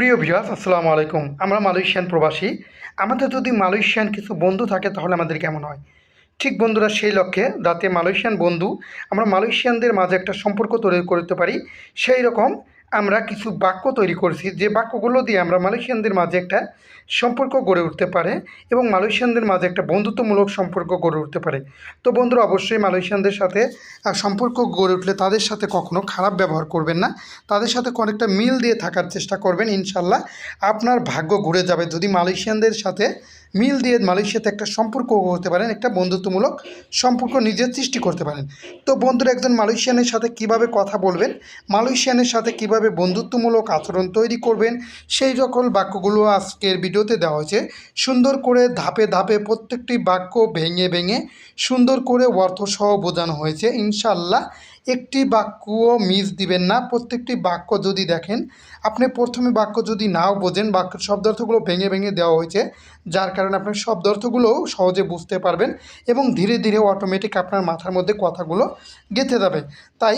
প্রিয় ভিউয়ার্স আসসালামু আলাইকুম। আমরা মালয়েশিয়ান প্রবাসী। আমাদের যদি মালয়েশিয়ান কিছু বন্ধু থাকে, তাহলে আমাদের কেমন হয়? ঠিক বন্ধুরা, সেই লক্ষ্যে যাতে মালয়েশিয়ান বন্ধু, আমরা মালয়েশিয়ানদের মাঝে একটা সম্পর্ক তৈরি করতে পারি। সেই রকম আমরা কিছু বাক্য তৈরি করেছি। যে বাক্যগুলো দিয়ে আমরা মালয়েশিয়ানদের মাঝে একটা সম্পর্ক গড়ে উঠতে পারে এবং মালয়েশিয়ানদের মাঝে একটা বন্ধুত্বমূলক সম্পর্ক গড়ে উঠতে পারে। তো বন্ধুরা, অবশ্যই মালয়েশিয়ানদের সাথে সম্পর্ক গড়ে উঠলে তাদের সাথে কখনো খারাপ ব্যবহার করবেন না। তাদের সাথে অনেকটা মিল দিয়ে থাকার চেষ্টা করবেন ইনশাল্লাহ আপনার ভাগ্য ঘুরে যাবে। যদি মালয়েশিয়ানদের সাথে মিল দিয়ে মালয়েশিয়াতে একটা সম্পর্ক হতে পারেন, একটা বন্ধুত্বমূলক সম্পর্ক নিজের সৃষ্টি করতে পারেন। তো বন্ধুরা, একজন মালয়েশিয়ানের সাথে কীভাবে কথা বলবেন? মালয়েশিয়ানের সাথে কীভাবে বন্ধুত্বমূলক আচরণ তৈরি করবেন? সেই সকল বাক্যগুলো আজকের ভিডিওতে দেওয়া হয়েছে, সুন্দর করে ধাপে ধাপে প্রত্যেকটি বাক্য ভেঙে ভেঙে সুন্দর করে অর্থসহ বোঝানো হয়েছে। ইনশাল্লাহ একটি বাক্যও মিস দিবেন না। প্রত্যেকটি বাক্য যদি দেখেন, আপনি প্রথমে বাক্য যদি নাও বোঝেন বাক্যের শব্দার্থগুলো ভেঙে ভেঙে দেওয়া হয়েছে, যার কারণে আপনার শব্দার্থগুলোও সহজে বুঝতে পারবেন এবং ধীরে ধীরে অটোমেটিক আপনার মাথার মধ্যে কথাগুলো গেঁথে যাবে। তাই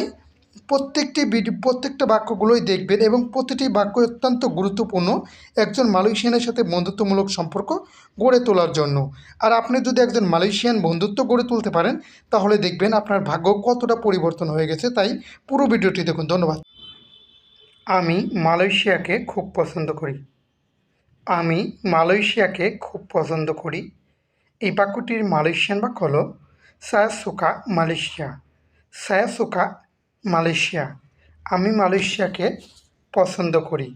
প্রত্যেকটি ভিডিও প্রত্যেকটা বাক্যগুলোই দেখবেন এবং প্রতিটি বাক্য অত্যন্ত গুরুত্বপূর্ণ একজন মালয়েশিয়ানের সাথে বন্ধুত্বমূলক সম্পর্ক গড়ে তোলার জন্য। আর আপনি যদি একজন মালয়েশিয়ান বন্ধুত্ব গড়ে তুলতে পারেন, তাহলে দেখবেন আপনার ভাগ্য কতটা পরিবর্তন হয়ে গেছে, তাই পুরো ভিডিওটি দেখুন। ধন্যবাদ। আমি মালয়েশিয়াকে খুব পছন্দ করি। আমি মালয়েশিয়াকে খুব পছন্দ করি। এই বাক্যটির মালয়েশিয়ান বাক্য হল সায়াসুকা মালয়েশিয়া। সায়াসুকা মালয়েশিয়া। আমি মালয়েশিয়াকে পছন্দ করি।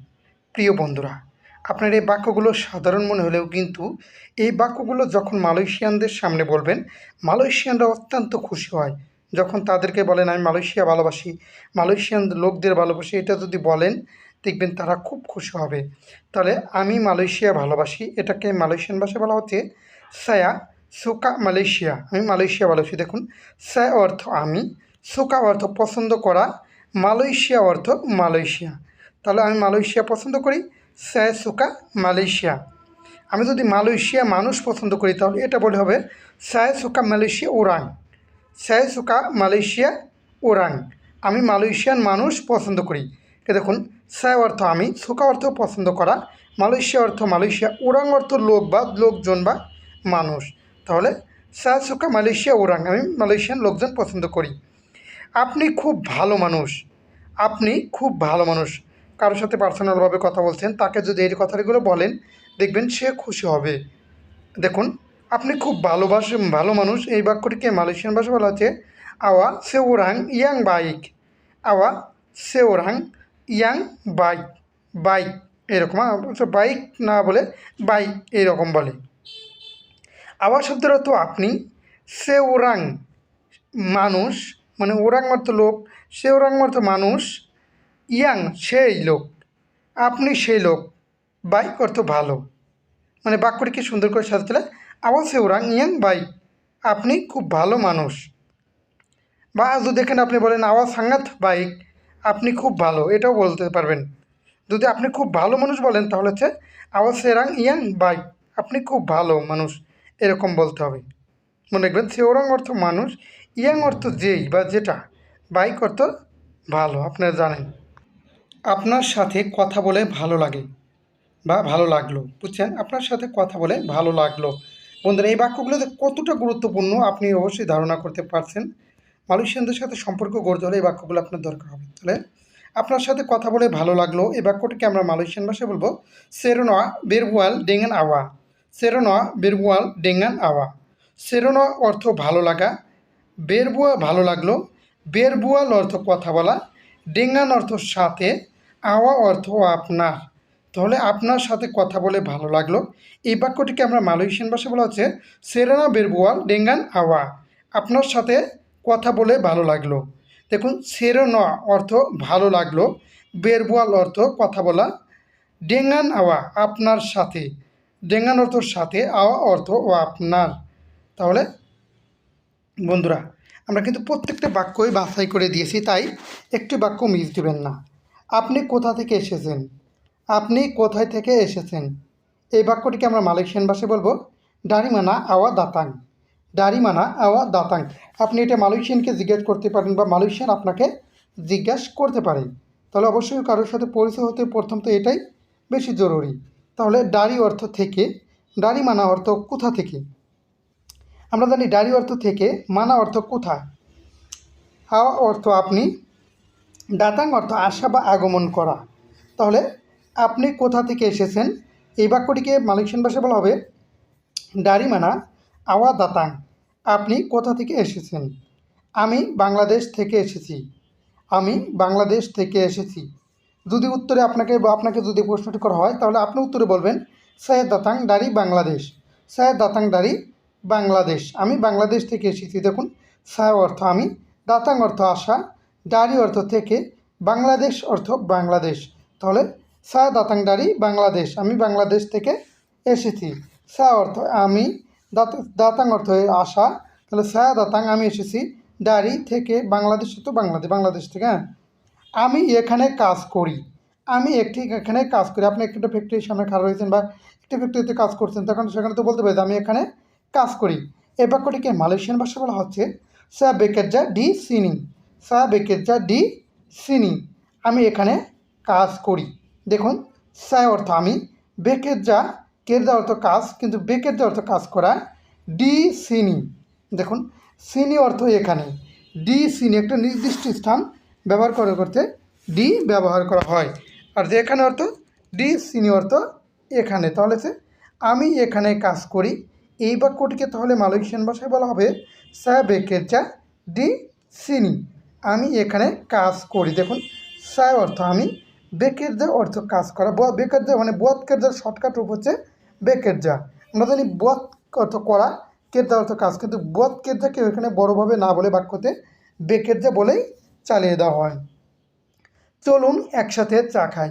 প্রিয় বন্ধুরা, আপনার এই বাক্যগুলো সাধারণ মনে হলেও কিন্তু এই বাক্যগুলো যখন মালয়েশিয়ানদের সামনে বলবেন, মালয়েশিয়ানরা অত্যন্ত খুশি হয়। যখন তাদেরকে বলেন, আমি মালয়েশিয়া ভালোবাসি, মালয়েশিয়ান লোকদের ভালোবাসি, এটা যদি বলেন, দেখবেন তারা খুব খুশি হবে। তাহলে, আমি মালয়েশিয়া ভালোবাসি, এটাকে মালয়েশিয়ান ভাষায় বলা হচ্ছে সায়া সুকা মালয়েশিয়া। আমি মালয়েশিয়া ভালোবাসি। দেখুন, সায়া অর্থ আমি সুকা অর্থ পছন্দ করা, মালয়েশিয়া অর্থ মালয়েশিয়া। তাহলে আমি মালয়েশিয়া পছন্দ করি সায়া সুকা মালয়েশিয়া। আমি যদি মালয়েশিয়া মানুষ পছন্দ করি, তাহলে এটা বলে হবে সায়া সুকা মালয়েশিয়া ওরাং সায়া সুকা মালয়েশিয়া ওরাং আমি মালয়েশিয়ান মানুষ পছন্দ করি। দেখুন সায় অর্থ আমি সুকা অর্থ পছন্দ করা, মালয়েশিয়া অর্থ মালয়েশিয়া ওরাং অর্থ লোক বা লোকজন বা মানুষ। তাহলে সায় সুকা মালয়েশিয়া ওরাং আমি মালয়েশিয়ান লোকজন পছন্দ করি। আপনি খুব ভালো মানুষ। আপনি খুব ভালো মানুষ। কারোর সাথে পার্সোনালভাবে কথা বলছেন, তাকে যদি এই কথাগুলো বলেন, দেখবেন সে খুশি হবে। দেখুন, আপনি খুব ভালোবাস, ভালো মানুষ। এই বাক্যটিকে মালয়েশিয়ান ভাষা বলা হচ্ছে, আওয়া সে ওরাং ইয়াং বাইক। আওয়া সে ওরাং ইয়াং বাইক বাইক, এরকম। বাইক না বলে বাইক এরকম বলে। আওয়া শব্দের অর্থ আপনি সে ওরাং মানুষ মানে ওরাং অর্থ লোক সে ওরাং অর্থ মানুষ, ইয়াং সেই লোক, আপনি সেই লোক বাইক অর্থ ভালো। মানে বাক্যটিকে সুন্দর করে সাজাতে আওয়াজ সে ওরাং, ইয়াং বাইক আপনি খুব ভালো মানুষ। বা যদি দেখেন আপনি বলেন, আওয়াজ সাঙ্গাত বাইক আপনি খুব ভালো, এটাও বলতে পারবেন। যদি আপনি খুব ভালো মানুষ বলেন, তাহলে হচ্ছে আওয়াজ সেরাং ইয়াং বাইক আপনি খুব ভালো মানুষ, এরকম বলতে হবে। মনে রাখবেন সেওরাং অর্থ মানুষ ইয়াং অর্থ যেই বা যেটা বাইক অর্থ ভালো, আপনারা জানেন। আপনার সাথে কথা বলে ভালো লাগে বা ভালো লাগল, বুঝছেন? আপনার সাথে কথা বলে ভালো লাগল। বন্ধুরা, এই বাক্যগুলো যে কতটা গুরুত্বপূর্ণ আপনি অবশ্যই ধারণা করতে পারছেন। মালয়েশিয়ানদের সাথে সম্পর্ক গড়তে হলে এই বাক্যগুলো আপনার দরকার হবে। তাহলে আপনার সাথে কথা বলে ভালো লাগল, এই বাক্যটিকে আমরা মালয়েশিয়ান ভাষায় বলব সেরোনোয়া বেরবুয়াল ডেঙ্গান আওয়া। সেরোনোয়া বেরবুয়াল ডেঙ্গান আওয়া। সেরোনোয়া অর্থ ভালো লাগা বেরবুয়া ভালো লাগল। বেরবুয়াল অর্থ কথা বলা, ডেঙ্গান অর্থ সাথে, আওয়া অর্থ আপনার। তাহলে আপনার সাথে কথা বলে ভালো লাগল। এই বাক্যটিকে আমরা মালয়েশিয়ান ভাষায় বলা হচ্ছে সেরেনা বেরবুয়াল ডেঙ্গান আওয়া। আপনার সাথে কথা বলে ভালো লাগল। দেখুন, সেরেনা অর্থ ভালো লাগল বেরবুয়াল অর্থ কথা বলা, ডেঙ্গান আওয়া আপনার সাথে। ডেঙ্গান অর্থ সাথে, আওয়া অর্থ ও আপনার। তাহলে বন্ধুরা, আমরা কিন্তু প্রত্যেকটা বাক্যই বাছাই করে দিয়েছি, তাই একটি বাক্য মিস দেবেন না। আপনি কোথা থেকে এসেছেন? আপনি কোথায় থেকে এসেছেন? এই বাক্যটিকে আমরা মালয়েশিয়ান ভাষায় বলব ডারিমানা আওয়া দাতাং ডারিমানা আওয়া দাতাং। আপনি এটা মালয়েশিয়ানকে জিজ্ঞেস করতে পারেন বা মালয়েশিয়ান আপনাকে জিজ্ঞাসা করতে পারেন তাহলে অবশ্যই কারোর সাথে পরিচয় হতে প্রথম তো এটাই বেশি জরুরি। তাহলে ডারি অর্থ থেকে ডারি মানা অর্থ কোথা থেকে? আমরা জানি ডারি অর্থ থেকে মানা অর্থ কোথা হাওয়া অর্থ আপনি দাতাং অর্থ আসা বা আগমন করা। তাহলে আপনি কোথা থেকে এসেছেন? এই বাক্যটিকে মালয়েশিয়ান ভাষায় বলা হবে ডারি মানা, আওয়া দাতাং। আপনি কোথা থেকে এসেছেন? আমি বাংলাদেশ থেকে এসেছি। আমি বাংলাদেশ থেকে এসেছি। যদি উত্তরে আপনাকে বা আপনাকে যদি প্রশ্নটি করা হয়, তাহলে আপনি উত্তরে বলবেন সায়েদ দাতাং ডারি বাংলাদেশ। সায়েদ দাতাং ডারি বাংলাদেশ। আমি বাংলাদেশ থেকে এসেছি, দেখুন সায় অর্থ আমি, দাতাং অর্থ আসা ডারি অর্থ থেকে, বাংলাদেশ অর্থ বাংলাদেশ। তাহলে সা দাতাং ডারি, বাংলাদেশ। আমি বাংলাদেশ থেকে এসেছি। সা অর্থ আমি, দাত- অর্থ আসা তাহলে সা দাতাং, আমি এসেছি, ডারি থেকে বাংলাদেশ তো বাংলাদেশ বাংলাদেশ থেকে হ্যাঁ? আমি এখানে কাজ করি। আমি একটি এখানে কাজ করি। আপনি একটা ফ্যাক্টরির সামনে খারাপ হয়েছেন বা একটি ফ্যাক্টরিতে কাজ করছেন, তখন সেখানে তো বলতে পারি আমি এখানে কাজ করি। এই বাক্যটিকে মালয়েশিয়ান ভাষা বলা হচ্ছে সা বেকেরজা ডি সিনি। সা বেকেরজা ডি সিনি। আমি এখানে কাজ করি। দেখুন, সা অর্থ আমি বেকেরজা কেরজা অর্থ কাজ, কিন্তু বেকেরজা অর্থ কাজ করা ডি সিনি। দেখুন, সিনি অর্থ এখানে। ডি সিনি একটা নির্দিষ্ট স্থান ব্যবহার করে করতে ডি ব্যবহার করা হয়। আর যে এখানে অর্থ, ডি সিনি অর্থ এখানে। তাহলে সে, আমি এখানে কাজ করি এই বাক্যটিকে তাহলে মালয়েশিয়ান ভাষায় বলা হবে সা বেকেরজা ডি সিনি। আমি এখানে কাজ করি। দেখুন সা অর্থ আমি বেকেরজা অর্থ কাজ করা। ব বেকেরজা মানে বধ কেরজার শর্টকাট রূপ হচ্ছে বেকের যা আমরা জানি বধ অর্থ করা কেরজা অর্থ কাজ। কিন্তু বধ কেরজাকে এখানে বড়োভাবে না বলে বাক্যতে বেকের যা বলেই চালিয়ে দেওয়া হয়। চলুন একসাথে চা খাই।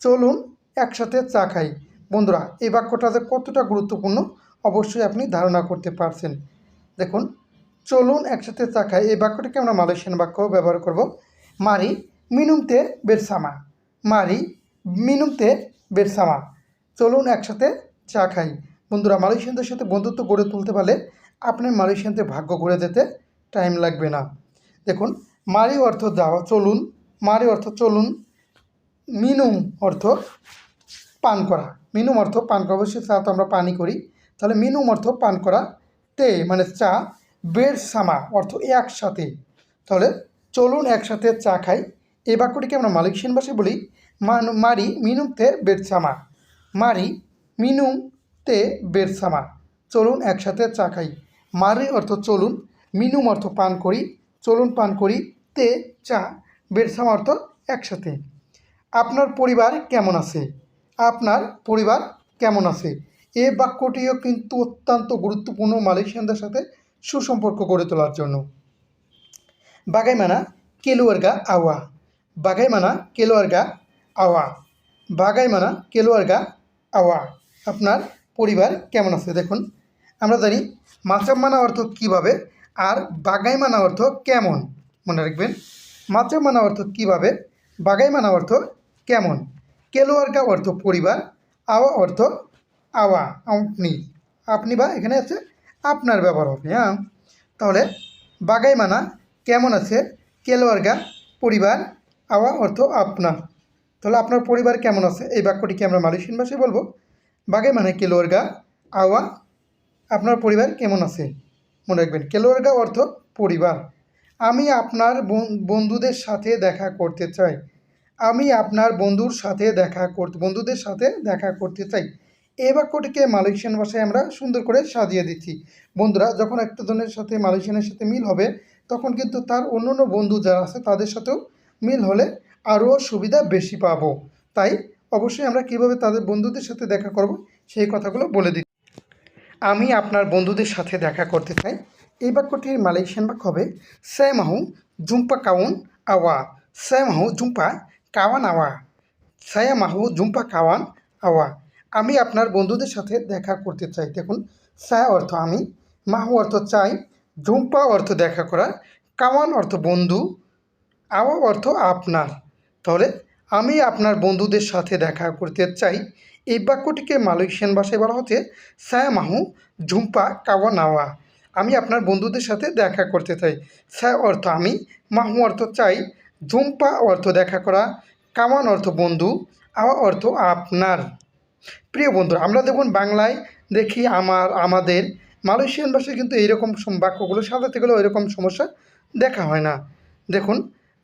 চলুন একসাথে চা খাই। বন্ধুরা, এই বাক্যটা যে কতটা গুরুত্বপূর্ণ অবশ্যই আপনি ধারণা করতে পারছেন। দেখুন, চলুন একসাথে চা খাই এই বাক্যটিকে আমরা মালয়েশিয়ান বাক্য ব্যবহার করব? মারি মিনুমতে বেরসামা। মারি মিনুমতে বেরসামা। চলুন একসাথে চা খাই বন্ধুরা, মালয়েশিয়ানদের সাথে বন্ধুত্ব গড়ে তুলতে পারলে আপনার মালয়েশিয়ানতে ভাগ্য গড়ে যেতে টাইম লাগবে না। দেখুন, মারি অর্থ যাওয়া, চলুন। মারি অর্থ চলুন। মিনুম অর্থ পান করা। মিনুম অর্থ পান করা। অবশ্যই তো আমরা পানি করি। তাহলে মিনুম অর্থ পান করা, তে মানে চা, বের সামা অর্থ একসাথে। তাহলে চলুন একসাথে চা খাই। এই বাক্যটিকে আমরা মালয়েশিয়ান ভাষায় বলি মারি মিনুম তে বের সামা। মারি মিনুম তে বের সামা। চলুন একসাথে চা খাই। মারি অর্থ চলুন, মিনুম অর্থ পান করি, চলুন পান করি, তে চা বেরসামা অর্থ একসাথে। আপনার পরিবার কেমন আছে? আপনার পরিবার কেমন আছে? এ বাক্যটিও কিন্তু অত্যন্ত গুরুত্বপূর্ণ মালয়েশিয়ানদের সাথে সুসম্পর্ক গড়ে তোলার জন্য। বাগাইমানা কেলুয়ার্গা আওয়া। বাগাইমানা কেলুয়ার্গা আওয়া। বাগাইমানা কেলুয়ার্গা আওয়া। আপনার পরিবার কেমন আছে দেখুন। আমরা জানি মাচামানা অর্থ কীভাবে আর বাগাইমানা অর্থ কেমন। মনে রাখবেন। মাচামানা অর্থ কীভাবে, বাগাইমানা অর্থ কেমন। কেলোয়ার্গা অর্থ পরিবার, আওয়া অর্থ আওয়া আপনি আপনি বা এখানে আছে আপনার ব্যবহার হবে হ্যাঁ? তাহলে বাগাই মানা, কেমন আছে? কেলোয়ার্গা পরিবার, আওয়া অর্থ আপনার। তাহলে আপনার পরিবার কেমন আছে? এই বাক্যটিকে আমরা মালয়েশিয়ান ভাষায় বলব। বাগাইমানা কেলোয়ার্গা আওয়া, আপনার পরিবার কেমন আছে? মনে রাখবেন কেলোয়ার্গা অর্থ পরিবার। আমি আপনার বন- বন্ধুদের সাথে দেখা করতে চাই। আমি আপনার বন্ধুর সাথে দেখা করতে, বন্ধুদের সাথে দেখা করতে চাই। এই বাক্যটিকে মালয়েশিয়ান ভাষায় আমরা সুন্দর করে সাজিয়ে দিচ্ছি। বন্ধুরা, যখন একটা জনের সাথে মালয়েশিয়ানের সাথে মিল হবে, তখন কিন্তু তার অন্য অন্য বন্ধু যারা আছে, তাদের সাথেও মিল হলে আরও সুবিধা বেশি পাবো। তাই অবশ্যই আমরা কীভাবে তাদের বন্ধুদের সাথে দেখা করব, সেই কথাগুলো বলে দিই আমি আপনার বন্ধুদের সাথে দেখা করতে চাই। এই বাক্যটির মালয়েশিয়ান বাক্য হবে স্যামাহু জুম্পা কাউন আওয়া। স্যামাহু জুম্পা কাওয়ান আওয়া। সায়ামাহু জুম্পা কাওয়ান আওয়া। আমি আপনার বন্ধুদের সাথে দেখা করতে চাই। দেখুন সায়া অর্থ আমি মাহু অর্থ চাই জুম্পা অর্থ দেখা করা, কাওয়ান অর্থ বন্ধু, আওয়া অর্থ আপনার। তাহলে আমি আপনার বন্ধুদের সাথে দেখা করতে চাই। এই বাক্যটিকে মালয়েশিয়ান ভাষায় বলা হচ্ছে সায়ামাহু ঝুম্পা কাওয়া নাওয়া আমি আপনার বন্ধুদের সাথে দেখা করতে চাই। সা অর্থ আমি, মাহু অর্থ চাই ঝুম্পা অর্থ দেখা করা, কাওয়ান অর্থ বন্ধু, আওয়া অর্থ আপনার। প্রিয় বন্ধুরা, আমরা দেখুন বাংলায় দেখি আমার, আমাদের মালয়েশিয়ান ভাষায় কিন্তু এইরকম বাক্যগুলো সাজাতে গেলে এরকম সমস্যা দেখা হয় না। দেখুন,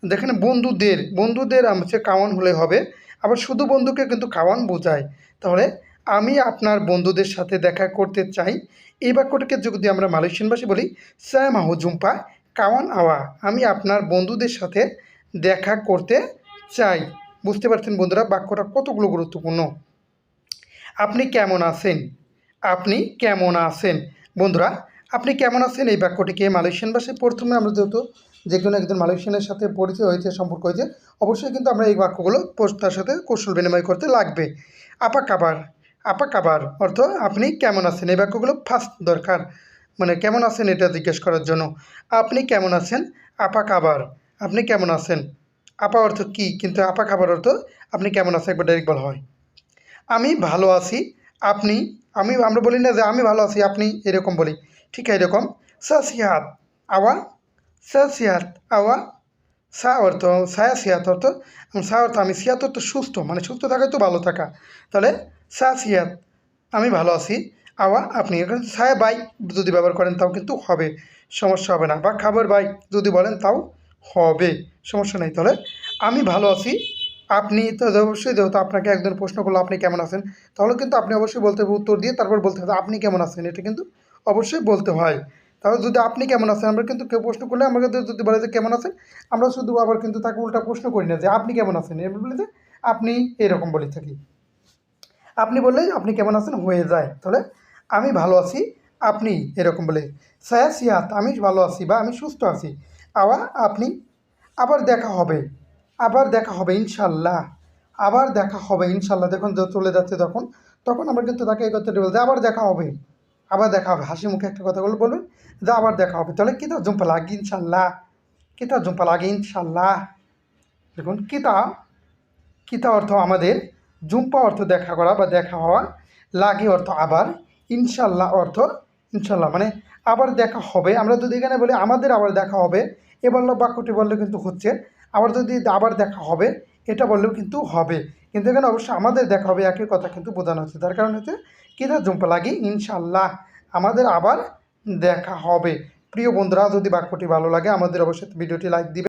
দেখেন বন্ধুদের বন্ধুদের হচ্ছে কাওয়ান হলে হবে, আবার শুধু বন্ধুকে কিন্তু কাওয়ান বোঝায়। তাহলে আমি আপনার বন্ধুদের সাথে দেখা করতে চাই। এই বাক্যটাকে যদি আমরা মালয়েশিয়ান ভাষায় বলি, স্যাম আহু জুম্পা, কাওয়ান আওয়া আমি আপনার বন্ধুদের সাথে দেখা করতে চাই। বুঝতে পারছেন বন্ধুরা, বাক্যটা কতগুলো গুরুত্বপূর্ণ? আপনি কেমন আছেন? আপনি কেমন আছেন? বন্ধুরা, আপনি কেমন আছেন? এই বাক্যটিকে মালয়েশিয়ান ভাষায় প্রথমে আমরা যেহেতু যে কোনো একজন মালয়েশিয়ানের সাথে পরিচয় হয়েছে, সম্পর্ক হয়েছে, অবশ্যই কিন্তু আমরা এই বাক্যগুলো তার সাথে কৌশল বিনিময় করতে লাগবে। আপা কাবার আপা কাবার অর্থ আপনি কেমন আছেন? এই বাক্যগুলো ফার্স্ট দরকার। মানে কেমন আছেন এটা জিজ্ঞেস করার জন্য। আপনি কেমন আছেন? আপা কাবার, আপনি কেমন আছেন? আপা অর্থ কি? কিন্তু আপা খাবার অর্থ আপনি কেমন আছেন একবার ডাইরেক্ট বলা হয়। আমি ভালো আছি, আপনি, আমি, আমরা বলি না যে আমি ভালো আছি, আপনি এরকম বলি। ঠিক এরকম। সা সিহাত আওয়া সা সিহাত আওয়া, সা অর্থ, সায়া সিহাত অর্থ সা অর্থ আমি সিহাত অর্থ সুস্থ মানে সুস্থ থাকাই তো ভালো থাকা। তাহলে সা সিহাত আমি ভালো আছি, আওয়া, আপনি ছায়া বাইক যদি ব্যবহার করেন তাও কিন্তু হবে, সমস্যা হবে না, বা খাবার বাইক যদি বলেন তাও হবে, সমস্যা নেই। তাহলে আমি ভালো আছি আপনি তো অবশ্যই যেহেতু আপনাকে একজন প্রশ্ন করল, আপনি কেমন আছেন? তাহলে কিন্তু আপনি অবশ্যই বলতে হবে উত্তর দিয়ে তারপর বলতে হবে আপনি কেমন আছেন? এটা কিন্তু অবশ্যই বলতে হয়। তাহলে যদি আপনি কেমন আছেন, আমরা কিন্তু কেউ প্রশ্ন করলে আমরা কিন্তু যদি বলে যে কেমন আছেন, আমরা শুধু আবার কিন্তু তাকে উল্টা প্রশ্ন করি না যে আপনি কেমন আছেন? এবার বলে যে আপনি এরকম বলে থাকি। আপনি বললেই আপনি কেমন আছেন? হয়ে যায়। তাহলে আমি ভালো আছি, আপনি এরকম বলে। সায়া সিয়াত আমি ভালো আছি বা আমি সুস্থ আছি আওয়া আপনি আবার দেখা হবে। আবার দেখা হবে, ইনশাল্লাহ। আবার দেখা হবে, ইনশাল্লাহ। যখন য- চলে যাচ্ছে তখন তখন আমরা কিন্তু তাকে এই কথাটা বলতে আবার দেখা হবে। আবার দেখা হবে। হাসি মুখে একটা কথা বলে বলবেন যে আবার দেখা হবে। তাহলে কিতা জুম্পা লাগে, ইনশাল্লাহ। কিতা জুম্পা লাগে, ইনশাল্লাহ। দেখুন কিতা কিতা অর্থ আমাদের, জুম্পা অর্থ দেখা করা বা দেখা হওয়া। লাগে অর্থ আবার, ইনশাল্লাহ অর্থ, ইনশাল্লাহ। মানে আবার দেখা হবে। আমরা যদি এখানে বলি আমাদের আবার দেখা হবে, এ বলল বাক্যটি বললে কিন্তু হচ্ছে আবার যদি আবার দেখা হবে, এটা বললেও কিন্তু হবে। কিন্তু এখানে অবশ্যই আমাদের দেখা হবে, একই কথা কিন্তু বোঝানো হচ্ছে। তার কারণ হচ্ছে কিনা জুম্পা লাগি? ইনশাল্লাহ আমাদের আবার দেখা হবে। প্রিয় বন্ধুরা, যদি বাক্যটি ভালো লাগে, আমাদের অবশ্যই ভিডিওটি লাইক দিবে।